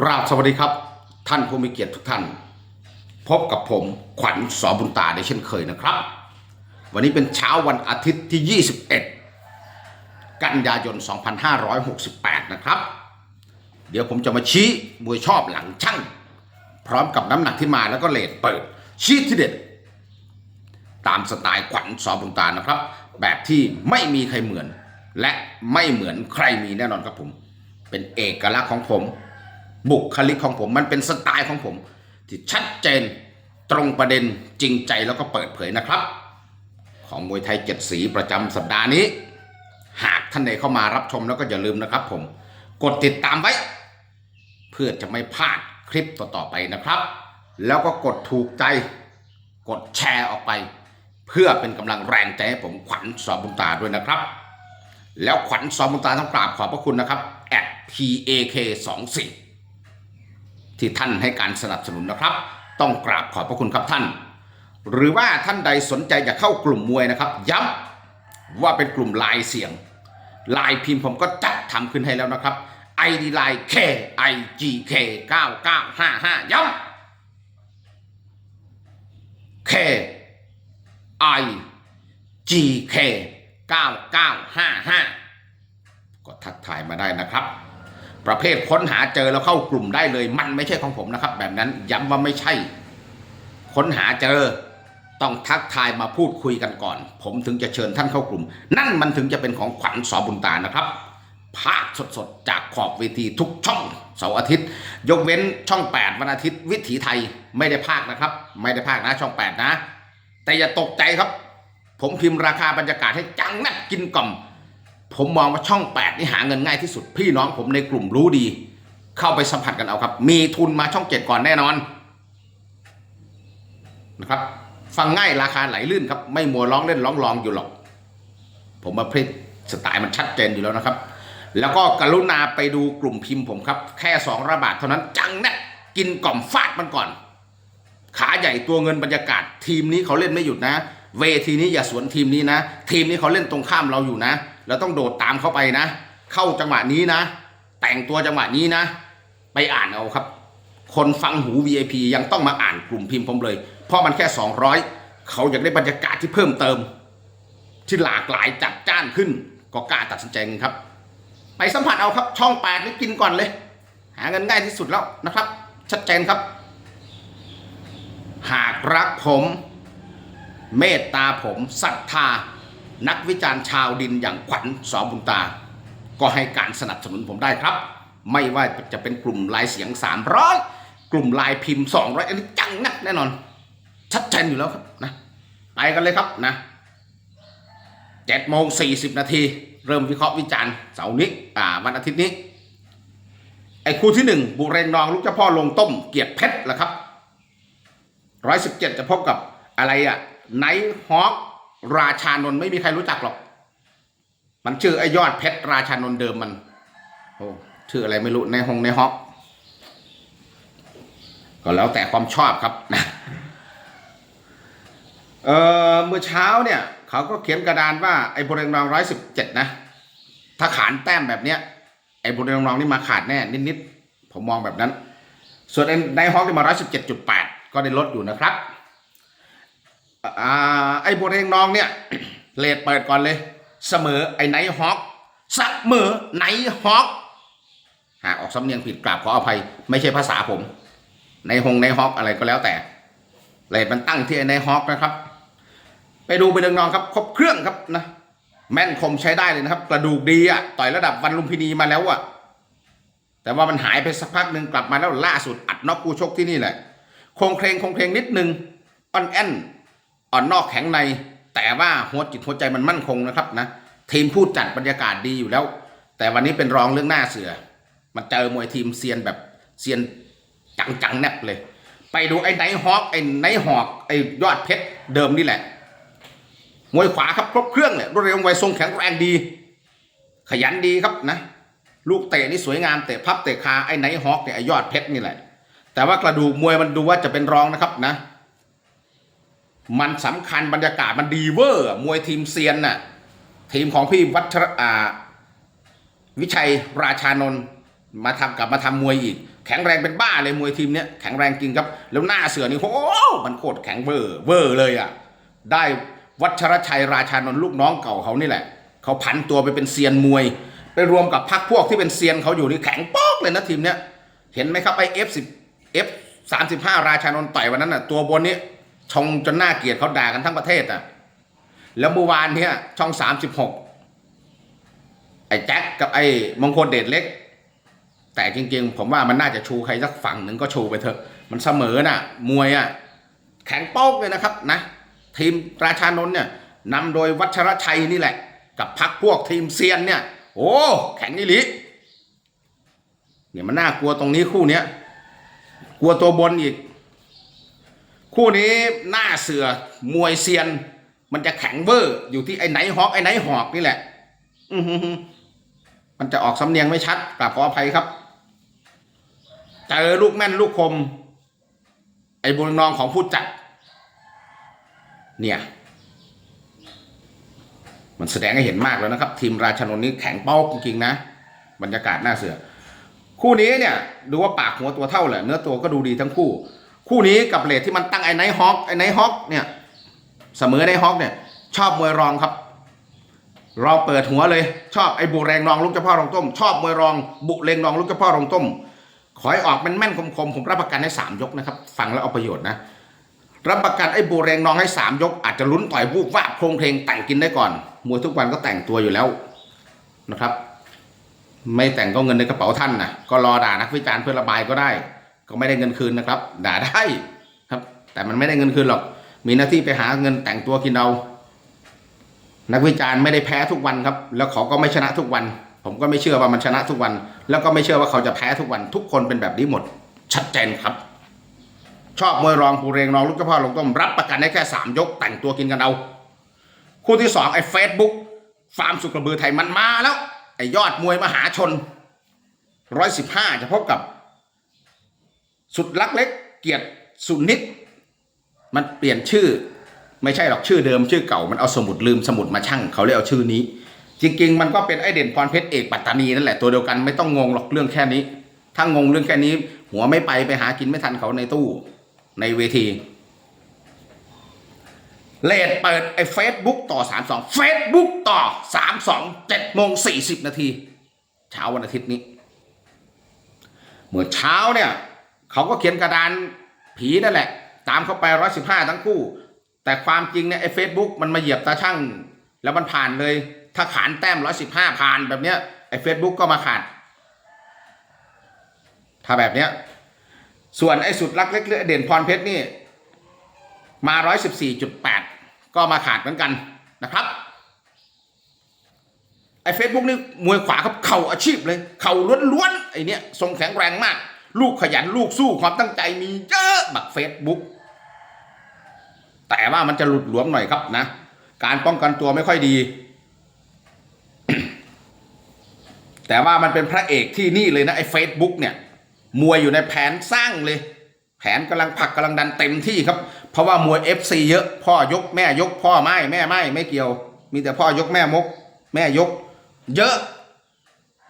กราบสวัสดีครับ ท่านผู้มีเกียรติทุกท่าน พบกับผมขวัญสอบุญตาได้เช่นเคยนะครับ วันนี้เป็นเช้าวันอาทิตย์ที่ 21 กันยายน 2568 นะครับ เดี๋ยวผมจะมาชี้มวยชอบหลังช่างพร้อมกับน้ำหนักที่มาแล้วก็เลทเปิด ชี้ที่เด็ด ตามสไตล์ขวัญสอบุญตานะครับ แบบที่ไม่มีใครเหมือน และไม่เหมือนใครมีแน่นอนครับผม เป็นเอกลักษณ์ของผม บุคลิกของผม มันเป็นสไตล์ของผม ที่ชัดเจนตรงประเด็นจริงใจแล้วก็เปิดเผยนะครับ ของมวยไทยเจ็ดสีประจำสัปดาห์นี้ หากท่านใดเข้ามารับชมแล้วก็อย่าลืมนะครับ ผมกดติดตามไว้ เพื่อจะไม่พลาดคลิปต่อๆไปนะครับ แล้วก็กดถูกใจ กดแชร์ออกไป เพื่อเป็นกำลังแรงใจให้ผมขวัญสอบุญตาด้วยนะครับ แล้วขวัญสอบุญตาต้องกราบขอบพระคุณนะครับ at pak 2 4 ที่ท่านให้การสนับสนุนนะครับ ต้องกราบขอบพระคุณครับท่าน หรือว่าท่านใดสนใจจะเข้ากลุ่มมวยนะครับ ย้ำว่าเป็นกลุ่มลายเสียงลายพิมพ์ผมก็จัดทำขึ้นให้แล้วนะครับ ID ไลน์ K I G K 9955ย้ำ K I G K 9955ก็ทักทายมาได้นะครับ ประเภทค้นหาเจอแล้วเข้ากลุ่มได้เลย มันไม่ใช่ของผมนะครับ แบบนั้นย้ำว่าไม่ใช่ ค้นหาเจอต้องทักทายมาพูดคุยกันก่อน ผมถึงจะเชิญท่านเข้ากลุ่ม นั่นมันถึงจะเป็นของขวัญสอบุญตานะครับภาคสดๆ จากขอบเวทีทุกช่องเสาร์อาทิตย์ ยกเว้นช่อง 8 วันอาทิตย์ วิถีไทยไม่ได้ภาคนะครับ ไม่ได้ภาคนะช่อง 8 นะ แต่อย่าตกใจครับ ผมพิมพ์ราคาบรรยากาศให้จังนัดกินกล่อม ผมมองว่าช่อง 8 นี่หาเงินง่ายที่สุด พี่น้องผมในกลุ่มรู้ดี เข้าไปสัมผัสกันเอาครับ มีทุนมาช่อง7ก่อนแน่นอนนะครับฟังง่ายราคาไหลลื่นครับ ไม่มัวร้องเล่นร้องรองอยู่หรอก ผมมาพลิสไตล์มันชัดเจนอยู่แล้วนะครับ แล้วก็กรุณาไปดูกลุ่มพิมพ์ผมครับ แค่สองระบาทเท่านั้นจังแน่กินกล่อมฟาดมันก่อน ขาใหญ่ตัวเงินบรรยากาศ ทีมนี้เขาเล่นไม่หยุดนะ เวทีนี้อย่าสวนทีมนี้นะ ทีมนี้เขาเล่นตรงข้ามเราอยู่นะ เราต้องโดดตามเข้าไปนะ เข้าจังหวะนี้นะ แต่งตัวจังหวะนี้นะ ไปอ่านเอาครับ คนฟังหู VIP ยังต้องมาอ่านกลุ่มพิมพ์ผมเลย เพราะมันแค่ 200 เขาอยากได้บรรยากาศที่เพิ่มเติม ที่หลากหลายจัดจ้านขึ้น ก็กล้าตัดสินใจกันครับ ไปสัมผัสเอาครับช่องแปดนี่กินก่อนเลย หาเงินง่ายที่สุดแล้วนะครับ ชัดเจนครับ หากรักผม เมตตาผมศรัทธา นักวิจารณ์ชาวดินอย่างขวัญสอบุญตา ก็ให้การสนับสนุนผมได้ครับ ไม่ว่าจะเป็นกลุ่มลายเสียง 300 กลุ่มลายพิมพ์ 200 อันนี้จังนักแน่นอน ชัดเจนอยู่แล้วครับนะไปกันเลยครับนะ7โมง40นาทีเริ่มวิเคราะห์วิจารณ์เสาร์นี้อ่าวันอาทิตย์นี้ ไอ้คู่ที่หนึ่งบุเรงนองลูกเจ้าพ่อลงต้มเกียรติเพชรละครับร้อยสิบเจ็ดจะพบกับอะไรอะไนท์ฮอก ราชานนท์ไม่มีใครรู้จักหรอก มันชื่อไอ้ยอดเพชรราชานนท์เดิมมัน โอ้ชื่ออะไรไม่รู้ในฮงในฮอกก็แล้วแต่ความชอบครับนะเออเมื่อเช้าเนี่ย เขาก็เขียนกระดานว่าไอ้บุเรงนองร้อยสิบเจ็ดนะถ้าขานแต้มแบบเนี้ยไอ้บุเรงนองนี่มาขาดแน่นิดๆผมมองแบบนั้น ส่วนในฮอกที่มาร้อยสิบเจ็ดจุดแปดก็ได้ลดอยู่นะครับ อ่าไอ้บุเรงน้องเนี่ยเลทเปิดก่อนเลย เสมอไอ้ไนท์ฮอกเสมอไนท์ฮอกหากออกสำเนียงผิดกราบขออภัย ไม่ใช่ภาษาผม ในฮงในฮอกอะไรก็แล้วแต่เลทมันตั้งที่ไอ้ไนท์ฮอกนะครับ ไปดูไปเรืองน้องครับครบเครื่องครับนะแม่นคมใช้ได้เลยนะครับ กระดูกดีอะต่อยระดับวันลุมพินีมาแล้วอะแต่ว่ามันหายไปสักพักหนึ่งกลับมาแล้วล่าสุดอัดน็อกกูชกที่นี่แหละคงเครงคงเครงนิดนึงอ่อนแอน อ่อนนอกแข็งใน แต่ว่าหัวจิตหัวใจมันมั่นคงนะครับนะทีมผู้จัดบรรยากาศดีอยู่แล้ว แต่วันนี้เป็นรองเรื่องหน้าเสือ มันเจอมวยทีมเซียนแบบเซียนจังๆแนบเลย ไปดูไอ้ไนฮอกไอ้ไนฮอกไอ้ยอดเพชรเดิมนี่แหละมวยขวาครับครบเครื่องเนี่ยรวดเร็วไวทรงแข็งแรงดี ขยันดีครับนะลูกเตะนี่สวยงามเตะพับเตะคาไอ้ไนฮอกเนี่ยไอ้ยอดเพชรนี่แหละ แต่ว่ากระดูกมวยมันดูว่าจะเป็นรองนะครับนะ มันสำคัญบรรยากาศมันดีเวอร์ มวยทีมเซียนน่ะทีมของพี่วัชรอาวิชัยราชานนท์มาทำกลับมาทำมวยอีก แข็งแรงเป็นบ้าเลยมวยทีมเนี้ยแข็งแรงจริงครับ แล้วหน้าเสือนี่โอ้โหมันโคตรแข็งเวอร์เวอร์เลยอะได้วัชรชัยราชานนท์ลูกน้องเก่าเขานี่แหละเขาผันตัวไปเป็นเซียนมวย ไปรวมกับพักพวกที่เป็นเซียนเขาอยู่นี่แข็งป๊อกเลยนะทีมเนี้ยเห็นไหมครับไอเอฟสิบเอฟสามสิบห้าราชานนท์ต่อยวันนั้นน่ะตัวบนนี้ ชงจนหน้าเกลียดเขาด่ากันทั้งประเทศอะ แล้วเมื่อวานเนี้ยช่องสามสิบหกไอ้แจ็คกับไอ้มงคลเดชเล็ก แต่จริงๆ ผมว่ามันน่าจะชูใครสักฝั่งหนึ่งก็ชูไปเถอะ มันเสมอน่ะ มวยอะ แข็งโป๊กเลยนะครับนะทีมราชานนท์เนี่ยนำโดยวัชรชัยนี่แหละ กับพักพวกทีมเซียนเนี่ย โอ้แข็งนี่ลิเนี่ยมันน่ากลัวตรงนี้คู่เนี้ยกลัวตัวบนอีก คู่นี้หน้าเสือมวยเซียน มันจะแข็งเวอร์ อยู่ที่ไอ้ไหนฮอกไอ้ไหนหอกนี่แหละ อืมันจะออกสำเนียงไม่ชัดกราบขออภัยครับเจอลูกแม่นลูกคม ไอ้บุญนองของผู้จัด เนี่ย มันแสดงให้เห็นมากแล้วนะครับ ทีมราชนนนี้แข็งเป้าจริงๆนะ บรรยากาศน่าเสือ คู่นี้เนี่ย ดูว่าปากหัวตัวเท่าแหละ เนื้อตัวก็ดูดีทั้งคู่ คู่นี้กับเลทที่มันตั้งไอ้ไนท์ฮอกไอ้ไนท์ฮอกเนี่ยเสมอไนท์ฮอกเนี่ยชอบมวยรองครับ เรองเปิดหัวเลย ชอบไอ้บุแรงนองลูกเจ้าพ่อรองต้ม ชอบมวยรอง บุเรงนองลูกเจ้าพ่อรองต้ม ขอให้ออกแม่นๆคมๆผมรับประกันให้สามยกนะครับฟังแล้วเอาประโยชน์นะรับประกันไอ้บูเรงนองให้สามยก อาจจะลุ้นต่อยวูบวาบโครงเพลงแต่งกินได้ก่อนมวยทุกวันก็แต่งตัวอยู่แล้วนะครับ ไม่แต่งก็เงินในกระเป๋าท่านนะก็รอด่านักวิจารณ์เพื่อระบายก็ได้ ก็ไม่ได้เงินคืนนะครับ ด่าได้ครับ แต่มันไม่ได้เงินคืนหรอก มีหน้าที่ไปหาเงินแต่งตัวกินเอา นักวิจารณ์ไม่ได้แพ้ทุกวันครับ แล้วเขาก็ไม่ชนะทุกวัน ผมก็ไม่เชื่อว่ามันชนะทุกวัน แล้วก็ไม่เชื่อว่าเขาจะแพ้ทุกวัน ทุกคนเป็นแบบนี้หมด ชัดเจนครับ ชอบมวยรองภูเรงรองลูกเจ้าพ่อลงต้มรับประกันได้แค่สามยกแต่งตัวกินกันเอาคู่ที่สองไอ้เฟซบุ๊กฟาร์มสุกระบือไทยมันมาแล้วไอ้ยอดมวยมหาชนร้อยสิบห้าจะพบกับ สุดลักเล็กเกียรติสุนิดมันเปลี่ยนชื่อ ไม่ใช่หรอกชื่อเดิมชื่อเก่ามันเอาสมุดลืมสมุดมาชั่งเขาเลยเอาชื่อนี้ จริง ๆ มันก็เป็นไอเด่นพรเพชรเอกปัตตานีนั่นแหละตัวเดียวกันไม่ต้องงงหรอกเรื่องแค่นี้ ถ้างงเรื่องแค่นี้ หัวไม่ไปไปหากินไม่ทันเขาในตู้ในเวทีเลดเปิดไอ้เฟซบุ๊กต่อ 32เฟซบุ๊กต่อ 32 7โมง40 นาที เช้าวันอาทิตย์นี้ เมื่อเช้าเนี่ย เขาก็เขียนกระดานผีนั่นแหละ ตามเข้าไป115ทั้งคู่ แต่ความจริงเนี่ยไอ้เฟซบุ๊กมันมาเหยียบตาช่างแล้วมันผ่านเลย ถ้าขานแต้ม115ผ่านแบบเนี้ยไอ้เฟซบุ๊กก็มาขาด ถ้าแบบเนี้ยส่วนไอ้สุดรักเล็กเลือเด่นพรเพชรนี่ มา114.8ก็มาขาดเหมือนกันนะครับไอ้เฟซบุ๊กนี่มวยขวาครับเข่าอาชีพเลย เข่าล้วนๆไอ้เนี้ยทรงแข็งแรงมาก ลูกขยันลูกสู้ความตั้งใจมีเยอะบักเฟซบุ๊กแต่ว่ามันจะหลุดหลวมหน่อยครับนะ การป้องกันตัวไม่ค่อยดี แต่ว่ามันเป็นพระเอกที่นี่เลยนะไอ้เฟซบุ๊กเนี่ย มวยอยู่ในแผนสร้างเลย แผนกำลังผลักกำลังดันเต็มที่ครับ เพราะว่ามวย FC เยอะ พ่อยกแม่ยก พ่อไม่แม่ไม่ไม่เกี่ยว มีแต่พ่อยกแม่มก แม่ยก เยอะ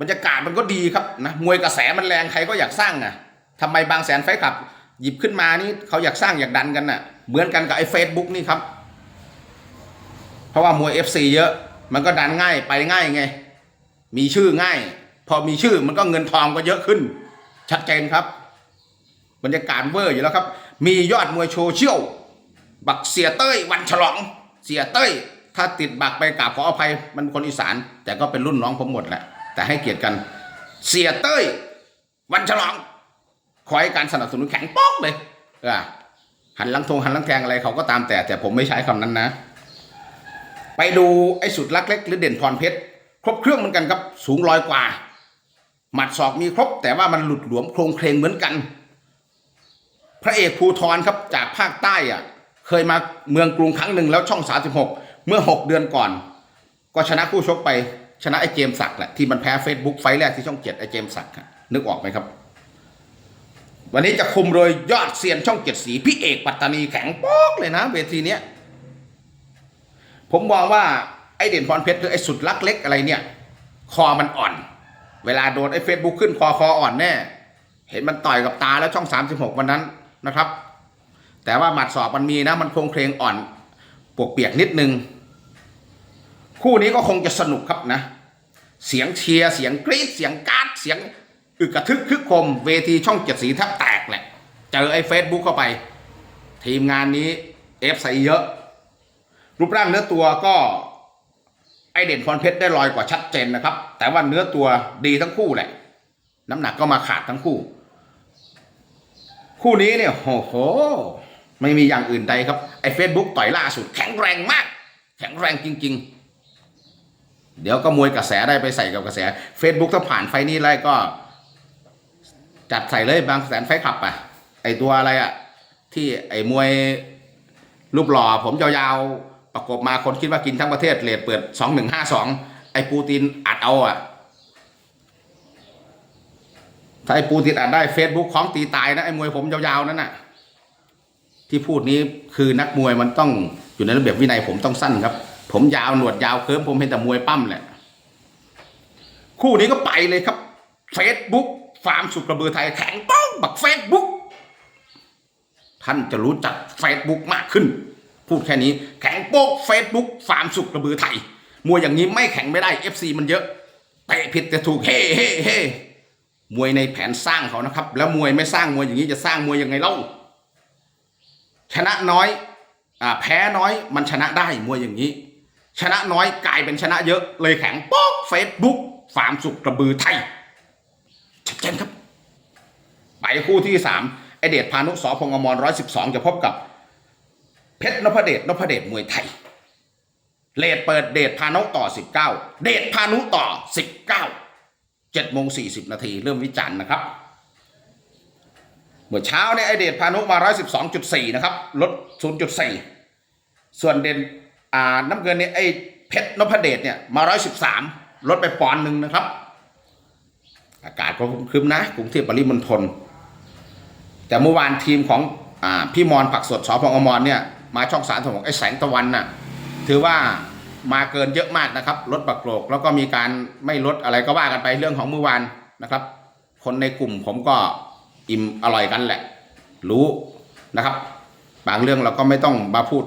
บรรยากาศมันก็ดีครับนะมวยกระแสมันแรงใครก็อยากสร้างอะทำไมบางแสนไฟขับ หยิบขึ้นมานี่เขาอยากสร้างอยากดันกันน่ะ เหมือนกันกับไอ้เฟซบุ๊กนี่ครับ เพราะว่ามวย FC เยอะมันก็ดันง่ายไปง่ายไง มีชื่อง่าย พอมีชื่อมันก็เงินทองก็เยอะขึ้น ชัดเจนครับ บรรยากาศเวอร์อยู่แล้วครับ มียอดมวยโซเชี่ยลบักเสียเต้ยวันฉลอง เสียเต้ย ถ้าติดบักไปกราบขออภัยมันคนอีสาน แต่ก็เป็นรุ่นน้องผมหมดแหละ แต่ให้เกียรติกันเสียเต้ย วันฉลอง ขอให้การสนับสนุนแข็งป๊อกเลยเออหันลังทงหันลังแทงอะไรเขาก็ตามแต่แต่ผมไม่ใช้คำนั้นนะ ไปดูไอ้สุดลักเล็กหรือเด่นพรเพชรครบเครื่องเหมือนกันครับ สูงร้อยกว่า หมัดศอกมีครบ แต่ว่ามันหลุดหลวมโครงเคลงเหมือนกัน พระเอกภูทรครับจากภาคใต้อะ เคยมาเมืองกรุงครั้งหนึ่งแล้วช่อง 36 เมื่อ 6 เดือนก่อน ก็ชนะคู่ชกไป ชนะไอ้เจมสักแหละที่มันแพ้ Facebook ไฟแรกที่ช่องเจ็ดไอ้เจมสักนึกออกไหมครับ วันนี้จะคุมโดยยอดเซียนช่องเจ็ดสีพี่เอกปัตตานีแข็งป๊อกเลยนะ เวทีเนี้ยผมมองว่าไอ้เด่นพรเพชรหรือไอ้สุดลักเล็กอะไรเนี่ย คอมันอ่อน เวลาโดนไอ้เฟซบุ๊กขึ้นคอคออ่อนแน่ เห็นมันต่อยกับตาแล้วช่อง 36 วันนั้นนะครับ แต่ว่าหมัดศอกมันมีนะ มันโครงเคลงอ่อนปวกเปียกนิดนึง คู่นี้ก็คงจะสนุกครับนะ เสียงเชียร์เสียงกรี๊ดเสียงการ์ดเสียงอึกกระทึกคึกโคมเวทีช่องเจ็ดสีแทบแตกแหละ เจอไอ้เฟซบุ๊กเข้าไป ทีมงานนี้เอฟใส่เยอะ รูปร่างเนื้อตัวก็ไอเด่นพรเพชรได้ลอยกว่าชัดเจนนะครับ แต่ว่าเนื้อตัวดีทั้งคู่แหละ น้ำหนักก็มาขาดทั้งคู่ คู่นี้เนี่ยโอ้โห ไม่มีอย่างอื่นใดครับไอ้เฟซบุ๊กต่อยล่าสุดแข็งแรงมาก แข็งแรงจริง ๆ เดี๋ยวก็มวยกระแสได้ไปใส่กับกระแส Facebook ถ้าผ่านไฟนี้ไล่ก็ จัดใส่เลยบางแสนไฟขับอะไอตัวอะไรอะที่ไอมวยรูปหล่อผมยาวๆ ประกบมาคนคิดว่ากินทั้งประเทศเลทเปิดสองหนึ่งห้าสองไอปูตินอัดเอาอะถ้าไอปูตินอัดได้ Facebook ของตีตายนะไอมวยผมยาวๆนั่นน่ะที่พูดนี้คือนักมวยมันต้องอยู่ในระเบียบวินัยผมต้องสั้นครับ ผมยาวหนวดยาวเคิร์มผมเป็นแต่มวยปั้มแหละ คู่นี้ก็ไปเลยครับ Facebook ฟาร์มสุกกระเบือไทยแข็งป้องบัก Facebook ท่านจะรู้จัก Facebook มากขึ้น พูดแค่นี้แข็งโป๊ก Facebook ฟาร์มสุกกระบือไทยมวยอย่างนี้ไม่แข็งไม่ได้ FC มันเยอะเตะผิดแต่ถูกเฮ่เฮ่เฮ่มวยในแผนสร้างเขานะครับ แล้วมวยไม่สร้างมวยอย่างนี้จะสร้างมวยยังไงเล่าชนะน้อยอ่าแพ้น้อยมันชนะได้มวยอย่างนี้ ชนะน้อยกลายเป็นชนะเยอะเลยแข็งป๊อกเฟซบุ๊กฟาร์มสุกกระบือไทยชัดเจนครับ ไปคู่ที่สามไอเดชพานุสอพงอมรร้อยสิบสองจะพบกับ เพชรนพเดชนพเดชมวยไทยเลดเปิดเดชพานุต่อสิบเก้าเดชพานุต่อสิบเก้าเจ็ดโมงสี่สิบนาทีเริ่มวิจารณ์นะครับเมื่อเช้าเนี่ยไอเดชพานุมา112.4นะครับลด0.4ส่วนเด่น อ่าน้ำเงินเนี่ยไอ้เพชรนพเดชเนี่ยมา113ลดไปปอนหนึ่งนะครับ อากาศก็ครึมนะกรุงเทพปริมณฑลแต่เมื่อวานทีมของอพี่มอนผักสดสพอมรเนี่ยมาช่องสารสมองไอแสงตะวันน่ะถือว่ามาเกินเยอะมากนะครับลดบักโกรกแล้วก็มีการไม่ลดอะไรก็ว่ากันไปเรื่องของเมื่อวานนะครับ คนในกลุ่มผมก็อิ่มอร่อยกันแหละ รู้นะครับ บางเรื่องเราก็ไม่ต้องมาพูด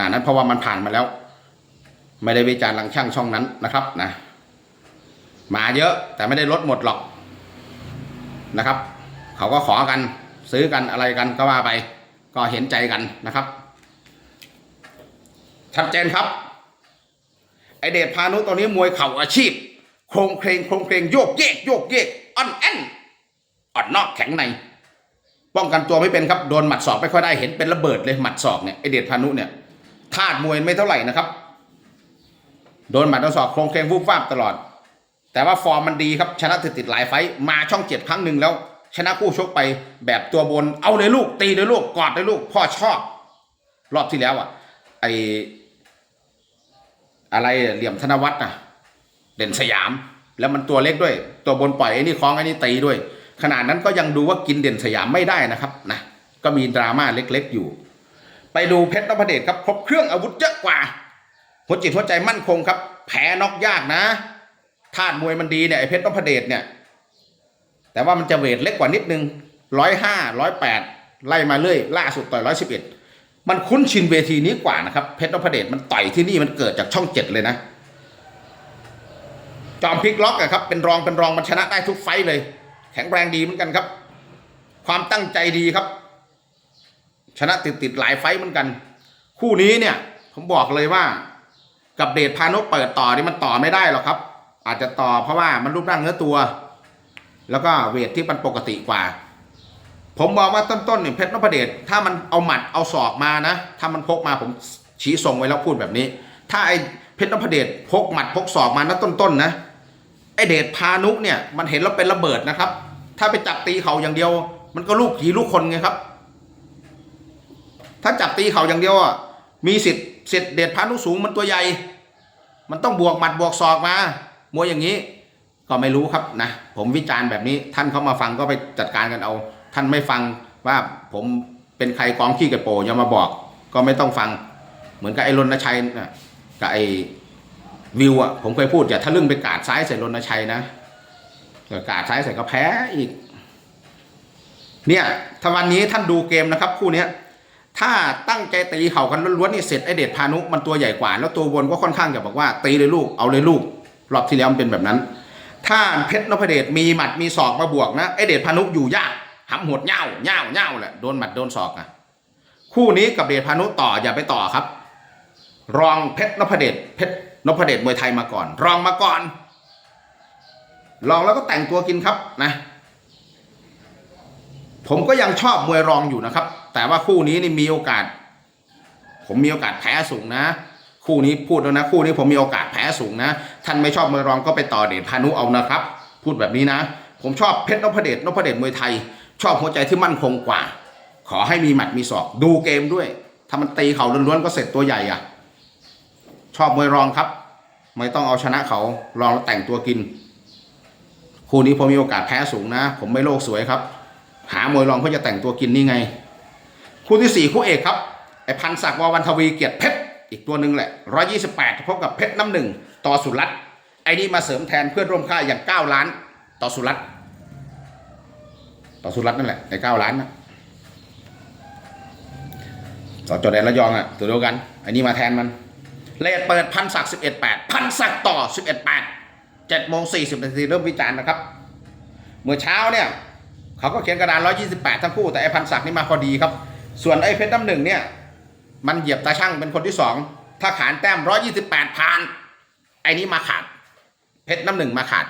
นาดนั้นเพราะว่ามันผ่านมาแล้ว ไม่ได้วิจารณ์หลังช่างช่องนั้นนะครับนะมาเยอะแต่ไม่ได้ลดหมดหรอกนะครับ เขาก็ขอกันซื้อกันอะไรกันก็ว่าไป ก็เห็นใจกันนะครับชัดเจนครับไอเดชพานุตัวนี้มวยเข่าอาชีพ โครงเครงโครงเครงโยกเยกโยกเยกอ่อนแอนอ่อนนอกแข็งใน ป้องกันตัวไม่เป็นครับ โดนหมัดศอกไม่ค่อยได้เห็นเป็นระเบิดเลยหมัดศอกเนี่ยไอเดชพานุเนี่ย ธาตุมวยไม่เท่าไหร่นะครับ โดนหมัดโดนศอกโครงเครงวูบวาบตลอด แต่ว่าฟอร์มมันดีครับชนะติดติดหลายไฟต์มาช่องเจ็ดครั้งหนึ่งแล้ว ชนะคู่ชกไปแบบตัวบนเอาเลยลูก ตีเลยลูกกอดเลยลูกพ่อชอบ รอบที่แล้วอะไออะไรเหลี่ยมธนวัฒน์น่ะเด่นสยาม แล้วมันตัวเล็กด้วย ตัวบนปล่อยไอ้นี่คล้องไอ้นี่ตีด้วย ขนาดนั้นก็ยังดูว่ากินเด่นสยามไม่ได้นะครับนะก็มีดราม่าเล็กๆอยู่ ไปดูเพชรนพเดชครับครบเครื่องอาวุธเยอะกว่า หัวจิตหัวใจมั่นคงครับ แพ้นอกยากนะธาตุมวยมันดีเนี่ยไอเพชรนพเดชเนี่ย แต่ว่ามันจะเวทเล็กกว่านิดนึงร้อยห้าร้อยแปดไล่มาเรื่อยล่าสุดต่อยร้อยสิบเอ็ดมันคุ้นชินเวทีนี้กว่านะครับเพชรนพเดชมันต่อยที่นี่มันเกิดจากช่องเจ็ดเลยนะจอมพลิกล็อกอะครับเป็นรองเป็นรองมันชนะได้ทุกไฟเลย แข็งแรงดีเหมือนกันครับ ความตั้งใจดีครับ ชนะติดติดๆหลายไฟต์เหมือนกัน คู่นี้เนี่ย ผมบอกเลยว่า กับเดชพานุเปิดต่อนี่มันต่อไม่ได้หรอกครับ อาจจะต่อเพราะว่ามันรูปร่างเนื้อตัว แล้วก็เวทที่มันปกติกว่า ผมบอกว่าต้นๆเนี่ยเพชรนพเดชถ้ามันเอาหมัดเอาศอกมานะ ถ้ามันพกมาผมชี้ทรงไว้แล้วพูดแบบนี้ ถ้าไอ้เพชรนพเดชพกหมัดพกศอกมานะต้นๆนะไอเดชพานุเนี่ยมันเห็นแล้วเป็นระเบิดนะครับ ถ้าไปจับตีเขาอย่างเดียว มันก็ลูกผีลูกคนไงครับ ถ้าจับตีเขาอย่างเดียวอะมีสิทธิ์สิทธิ์เดชพานุสูงมันตัวใหญ่ มันต้องบวกหมัดบวกศอกมามวยอย่างนี้ ก็ไม่รู้ครับนะ ผมวิจารณ์แบบนี้ท่านเขามาฟังก็ไปจัดการกันเอา ท่านไม่ฟังว่าผมเป็นใครกองขี้กระโปอย่ามาบอก ก็ไม่ต้องฟัง เหมือนกับไอ้รณชัยนะกับไอ้วิวอะผมเคยพูดอย่าทะลึ่งไปกาดซ้ายใส่รณชัยนะกาดซ้ายใส่ก็แพ้อีก เนี่ยถ้าวันนี้ท่านดูเกมนะครับ คู่นี้ ถ้าตั้งใจตีเข่ากันล้วนๆนี่เสร็จไอเดชพานุมันตัวใหญ่กว่า แล้วตัวบนก็ค่อนข้างจะบอกว่าตีเลยลูกเอาเลยลูกรอบที่แล้วมันเป็นแบบนั้น ถ้าเพชรนพเดชมีหมัดมีศอกมาบวกนะไอเดชพานุอยู่ยากหำหดเง่าเง่าเง่าแหละโดนหมัดโดนศอกอะคู่นี้กับเดชพานุต่ออย่าไปต่อครับ รองเพชรนพเดชเพชรนพเดชมวยไทยมาก่อน รองมาก่อน ลองแล้วก็แต่งตัวกินครับนะ ผมก็ยังชอบมวยรองอยู่นะครับ แต่ว่าคู่นี้นี่มีโอกาส ผมมีโอกาสแพ้สูงนะ คู่นี้พูดแล้วนะ คู่นี้ผมมีโอกาสแพ้สูงนะ ท่านไม่ชอบมวยรองก็ไปต่อเดชพานุเอานะครับ พูดแบบนี้นะ ผมชอบเพชรนพเดชนพเดชมวยไทย ชอบหัวใจที่มั่นคงกว่า ขอให้มีหมัดมีศอกดูเกมด้วย ถ้ามันตีเขาล้วนๆก็เสร็จตัวใหญ่อะชอบมวยรองครับ ไม่ต้องเอาชนะเขาลองแล้วแต่งตัวกิน คู่นี้ผมมีโอกาสแพ้สูงนะ ผมไม่โลกสวยครับ หามวยรองเพื่อจะแต่งตัวกินนี่ไง คู่ที่สี่คู่เอกครับไอพันศักดิ์ววันทวีเกียรติเพชรอีกตัวหนึ่งแหละร้อยี่สิบแปดพบกับเพชรน้ำหนึ่งต่อสุรัตน์ไอ้นี่มาเสริมแทนเพื่อนร่วมค่ายอย่างเก้าล้าน ต่อสุรัตน์ต่อสุรัตน์นั่นแหละไอ้เก้าล้านนะต่อจอแดนระยองอะตัวเดียวกันไอ้นี่มาแทนมันเลดเปิดพันศักดิ์สิบเอ็ดแปดพันศักดิ์ต่อสิบเอ็ดแปดเจ็ดโมงสี่สิบนาทีเริ่มวิจารณ์นะครับ เมื่อเช้าเนี่ย เขาก็เขียนกระดาน 128 ทั้งคู่แต่ไอ้พันศักดิ์นี่มาพอดีครับ ส่วนไอ้เพชรน้ำหนึ่งเนี่ย มันเหยียบตาช่างเป็นคนที่สองถ้าขานแต้ม 128ผ่าน ไอ้นี้มาขาด เพชรน้ำหนึ่งมาขาด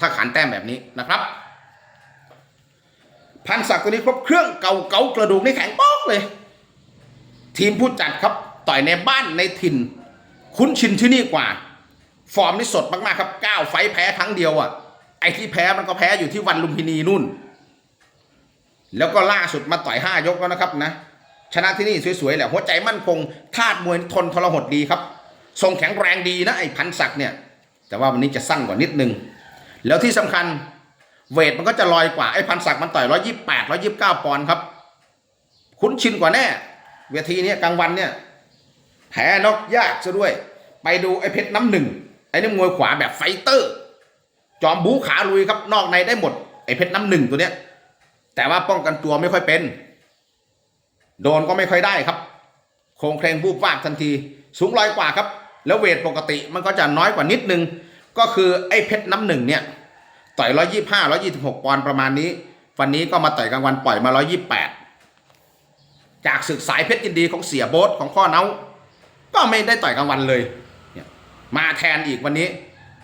ถ้าขานแต้มแบบนี้นะครับ พันศักดิ์ตัวนี้ครบเครื่องเก่าเก่ากระดูกนี่แข็งป๊อกเลย ทีมผู้จัดครับต่อยในบ้านในถิ่น คุ้นชินที่นี่กว่า ฟอร์มนี่สดมากๆครับ 9 ไฟแพ้ครั้งเดียวอะไอ้ที่แพ้มันก็แพ้อยู่ที่วันลุมพินีนู่น แล้วก็ล่าสุดมาต่อยห้ายกแล้วนะครับนะชนะที่นี่สวยๆแหละหัวใจมั่นคงธาตุมวยทนทรหดดีครับทรงแข็งแรงดีนะไอ้พันศักดิ์เนี่ยแต่ว่าวันนี้จะสั้นกว่านิดนึง แล้วที่สำคัญเวทมันก็จะลอยกว่าไอ้พันศักดิ์มันต่อยร้อยยี่แปดร้อยยี่เก้าปอนด์ครับคุ้นชินกว่าแน่เวทีนี้กลางวันเนี่ยแพ้นอกยากซะด้วย ไปดูไอ้เพชรน้ำหนึ่งไอ้นี่มวยขวาแบบไฟเตอร์ จอมบูขาลุยครับนอกในได้หมดไอ้เพชรน้ำหนึ่งตัวเนี้ย แต่ว่าป้องกันตัวไม่ค่อยเป็น โดนก็ไม่ค่อยได้ครับ โครงเคลงบูบวาบทันที สูงร้อยกว่าครับ แล้วเวทปกติมันก็จะน้อยกว่านิดนึง ก็คือไอ้เพชรน้ำหนึ่งเนี่ยต่อยร้อยยี่ห้าร้อยี่สิบหกปอนด์ประมาณนี้ วันนี้ก็มาต่อยกลางวันปล่อยมาร้อยี่แปดจากศึกสายเพชรยินดีของเสียโบ๊ทของข้อเนาก็ไม่ได้ต่อยกลางวันเลยเนี่ยมาแทนอีกวันนี้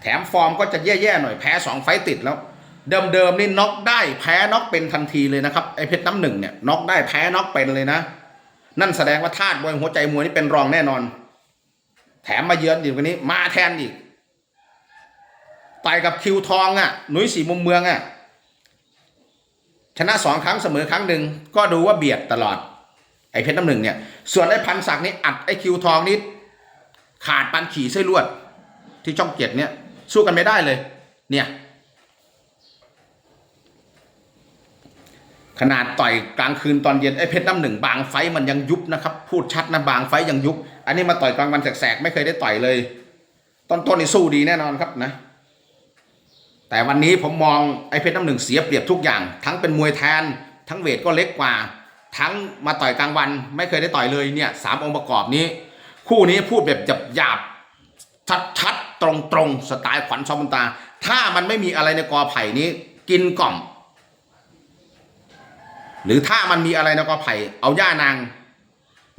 แถมฟอร์มก็จะแย่ๆหน่อยแพ้สองไฟต์ติดแล้ว เดิมๆนี่น็อกได้แพ้น็อกเป็นทันทีเลยนะครับไอเพชรน้ำหนึ่งเนี่ยน็อกได้แพ้น็อกเป็นเลยนะ นั่นแสดงว่าธาตุมวยหัวใจมวยนี่เป็นรองแน่นอน แถมมาเยือนอีกวันนี้ มาแทนอีกต่อยกับคิวทองอะหนุ่ยสีมุมเมืองอะชนะสองครั้งเสมอครั้งหนึ่งก็ดูว่าเบียดตลอด ไอเพชรน้ำหนึ่งเนี่ยส่วนไอ้พันศักดิ์นี่อัดไอคิวทองนี่ขาดปันขี่ไส้ลวด ที่ช่องเกียรติเนี่ยสู้กันไม่ได้เลย เนี่ย ขนาดต่อยกลางคืนตอนเย็นไอ้เพชรน้ำหนึ่งบางไฟมันยังยุบนะครับ พูดชัดนะบางไฟยังยุบ อันนี้มาต่อยกลางวันแสกๆไม่เคยได้ต่อยเลย ต้นต้นนี่สู้ดีแน่นอนครับนะ แต่วันนี้ผมมองไอ้เพชรน้ำหนึ่งเสียเปรียบทุกอย่าง ทั้งเป็นมวยแทน ทั้งเวทก็เล็กกว่า ทั้งมาต่อยกลางวัน ไม่เคยได้ต่อยเลยเนี่ยสามองค์ประกอบนี้ คู่นี้พูดแบบหยาบหยาบๆชัดๆตรงๆสไตล์ขวัญชอมบุญตา ถ้ามันไม่มีอะไรในกอไผ่นี้ กินกล่อม หรือถ้ามันมีอะไรในกอไผ่เอาย่านาง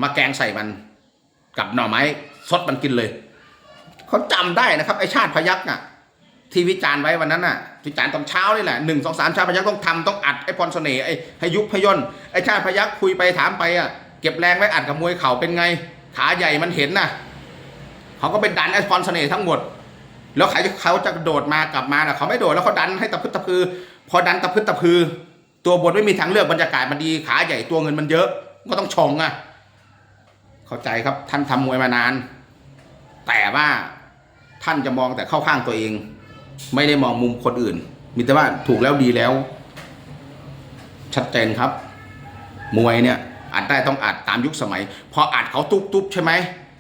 มาแกงใส่มัน กับหน่อไม้สดมันกินเลยเขาจำได้นะครับ ไอชาติพยักษ์น่ะ ที่วิจารณ์ไว้วันนั้นน่ะวิจารณ์ตอนเช้านี่แหละหนึ่งสองสามชาติพยักษ์ต้องทำต้องอัดไอพรเสน่ห์ไอให้ยุบพยนต์ไอชาติพยักษ์คุยไปถามไปอะเก็บแรงไว้อัดกับมวยเข่าเป็นไง ขาใหญ่มันเห็นน่ะเขาก็เป็นดันไอพรเสน่ห์ทั้งหมด แล้วใครเขาจะโดดมากลับมาน่ะเขาไม่โดดแล้วเขาดันให้ตะพึดตะพือ พอดันตะพึดตะพือ ตัวบนไม่มีทางเลือกบรรยากาศมันดีขาใหญ่ตัวเงินมันเยอะก็ต้องชงอะ เข้าใจครับท่านทำมวยมานาน แต่ว่าท่านจะมองแต่เข้าข้างตัวเอง ไม่ได้มองมุมคนอื่น มีแต่ว่าถูกแล้วดีแล้ว ชัดเจนครับ มวยเนี่ยอัดได้ต้องอัดตามยุคสมัย พออัดเขาตุ๊บตุบใช่ไหม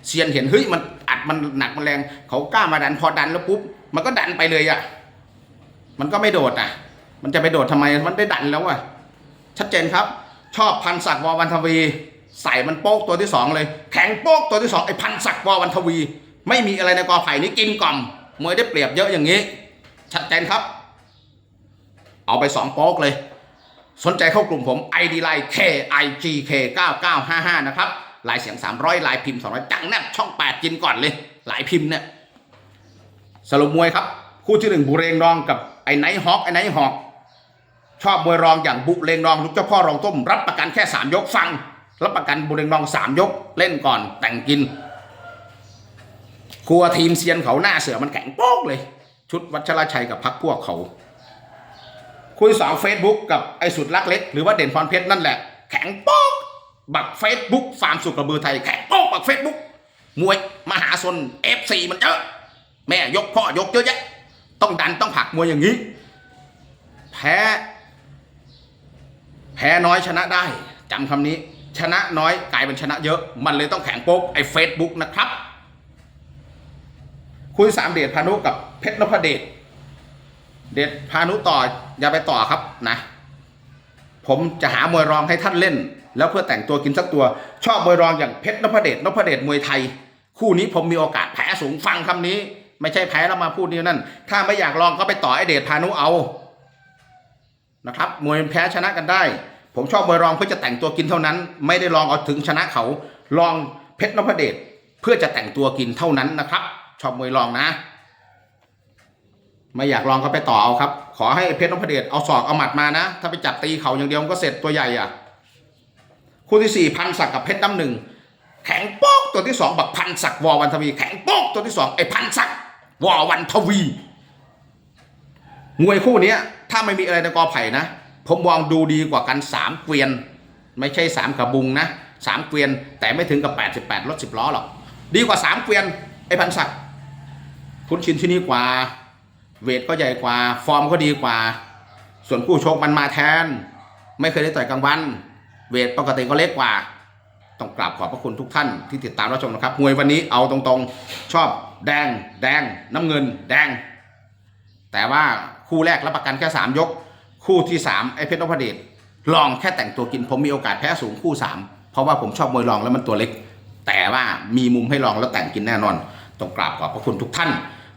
เซียนเห็นเฮ้ยมันอัดมันหนักมันแรง เขากล้ามาดันพอดันแล้วปุ๊บมันก็ดันไปเลยอะ่ะ มันก็ไม่โดดอะ มันจะไปโดดทำไมมันได้ดันแล้วอะชัดเจนครับ ชอบพันศักดิ์ววันทวี ใส่มันโป๊กตัวที่สองเลย แข็งโป๊กตัวที่สองไอ้พันศักดิ์ววันทวี ไม่มีอะไรในกอไผ่นี้กินกล่อมมวยได้เปรียบเยอะอย่างนี้ ชัดเจนครับ เอาไปสองโป๊กเลย สนใจเข้ากลุ่มผม ID Line KIGK 9955นะครับลายเสียง 300 ลายพิมพ์ 200 จังแนบช่อง 8 กินก่อนเลย ลายพิมพ์เนี่ยสรุปมวยครับ คู่ที่หนึ่งบุเรงรองกับไอ้ไนท์ฮอกไอ้ไนท์ฮอก ชอบมวยรองอย่างบุเรงรองลูกเจ้าพ่อรองต้ม รับประกันแค่ 3 ยกฟัง รับประกันบุเรงรอง 3 ยกเล่นก่อนแต่งกิน ครัวทีมเซียนเขาหน้าเสือมันแข็งโป๊กเลย ชุดวัชรชัยกับพักพวกเขา คุยสองเฟซบุ๊กกับไอ้สุดลักเล็ก หรือว่าเด่นพรเพชรนั่นแหละแข็งโป๊กบักเฟซบุ๊กฟาร์มสุกกระบือไทยแข็งโป๊กบักเฟซบุ๊กมวยมหาชนเอฟซีมันเยอะแม่ยกพ่อยกเยอะแยะต้องดันต้องผักมวยอย่างนี้ แพ้ แพ้น้อยชนะได้จำคำนี้ ชนะน้อยกลายเป็นชนะเยอะ มันเลยต้องแข็งโป๊กไอ้เฟซบุ๊กนะครับ คุยสามเดชพานุกับเพชรนพเดชเดชพานุต่ออย่าไปต่อครับนะ ผมจะหามวยรองให้ท่านเล่น แล้วเพื่อแต่งตัวกินสักตัว ชอบมวยรองอย่างเพชรนพเดชนพเดชมวยไทย คู่นี้ผมมีโอกาสแพ้สูงฟังคำนี้ ไม่ใช่แพ้แล้วมาพูดนี่นั่น ถ้าไม่อยากลองก็ไปต่อไอเดชพานุเอา นะครับมวยแพ้ชนะกันได้ ผมชอบมวยรองเพื่อจะแต่งตัวกินเท่านั้น ไม่ได้ลองเอาถึงชนะเขาลองเพชรนพเดชเพื่อจะแต่งตัวกินเท่านั้นนะครับ ชอบมวยรองนะ ไม่อยากลองก็ไปต่อเอาครับ ขอให้เพชรนพเดชเอาศอกเอาหมัดมานะ ถ้าไปจับตีเขาอย่างเดียวมันก็เสร็จตัวใหญ่อะคู่ที่สี่พันศักดิ์กับเพชรน้ำหนึ่งแข็งโป๊กตัวที่สองบักพันศักดิ์วอวันทวีแข็งโป๊กตัวที่สองไอ้พันศักดิ์วอวันทวีมวยคู่เนี้ย ถ้าไม่มีอะไรในกอไผ่นะ ผมมองดูดีกว่ากันสามเกวียน ไม่ใช่สามกระบุงนะสามเกวียน แต่ไม่ถึงกับแปดสิบแปดรถสิบล้อหรอก ดีกว่าสามเกวียน ไอ้พันศักดิ์คุ้นชินที่นี่กว่า เวทก็ใหญ่กว่า ฟอร์มก็ดีกว่า ส่วนคู่ชกมันมาแทน ไม่เคยได้ต่อยกลางวัน เวทปกติก็เล็กกว่า ต้องกราบขอบพระคุณทุกท่านที่ติดตามรับชมนะครับมวยวันนี้เอาตรงๆ ชอบแดง แดง น้ำเงิน แดง แต่ว่าคู่แรกรับประกันแค่สามยก คู่ที่สามไอ้เพชรนพเดชลองแค่แต่งตัวกินผมมีโอกาสแพ้สูงคู่สามเพราะว่าผมชอบมวยรองแล้วมันตัวเล็ก แต่ว่ามีมุมให้ลองแล้วแต่งกินแน่นอน ต้องกราบขอบพระคุณทุกท่าน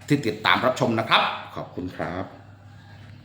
ที่ติดตามรับชมนะครับ ขอบคุณครับ